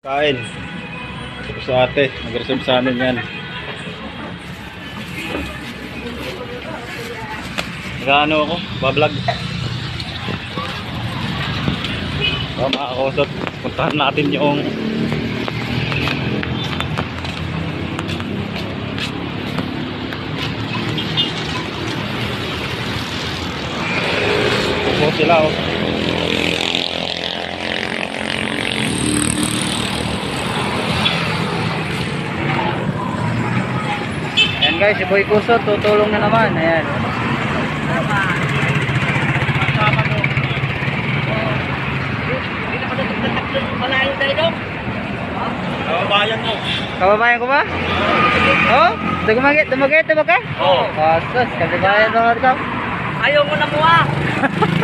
Kain. Ito sa ate. Nag-reserve sa amin yan. Nagano ako? Bablog. So mga kusot, puntahan natin yung Upo sila oh. Guys, si Boy Kuso, tutulong na naman. Ayan. Kababayan mo. Kababayan ko ba? Oh? Dumagit, dumagit, dumag ka? Oo. Pasos, kababayan naman ka. Ayaw mo na mo ah.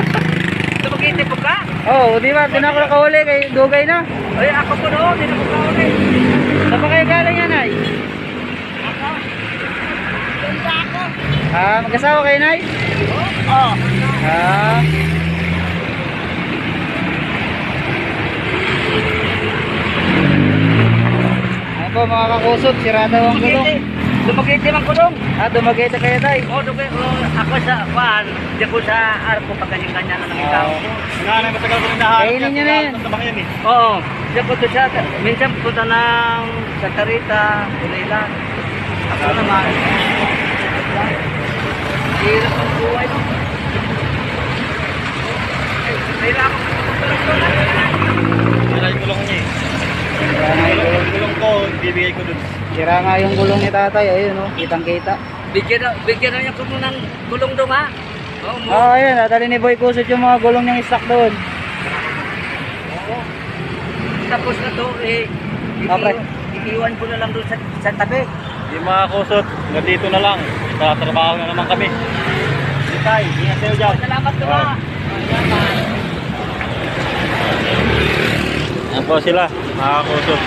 Tumagitip ka? Oh, di ba? Di na ako nakahuli kay Dugay na. Ay, ako po noon. Hindi na ko kauli. Saan kayo galing yan, Nay? Ganda ako. Ah, magkasawa kayo, Nay? Oo. Ah. Ayan po mga kakusot, sirada ang gulong. Tumagitip ang kulong. Ah, dumagay na kayo, Tay. Oo, dugay. Oo, Ako sa, kuan, di ko sa arko pag ganyan-ganyan na ng ikaw. Nga na, matagal ko rin nahanap. Kainin nyo na yan. Sa yan eh. Oo. Di ko to siya. Minsan punta ng Santa Rita, Pulilan. Ako naman. Hirap ang buhay mo. Hirap ako. Sira yung gulong niya eh. Sira nga yung gulong. Yung gulong ko, bibigay ko dun. Sira nga yung gulong ni tatay. Ayun, oh. Kitang-kita. Bigyan na, bigyan na niya ko mo ng gulong doon ha. Oo, mo. Oh, ayun. Nadali ni Boy Kusot yung mga gulong niyang stock doon. Oo. Tapos na to, eh, Okay. iti- iiwan ko na lang doon sa, sa tabi. Yung mga kusot, nandito na lang. Tatrabaho na naman kami. Tay, ingat sa'yo dyan. Salamat ka ba? Yan po sila, mga kusot.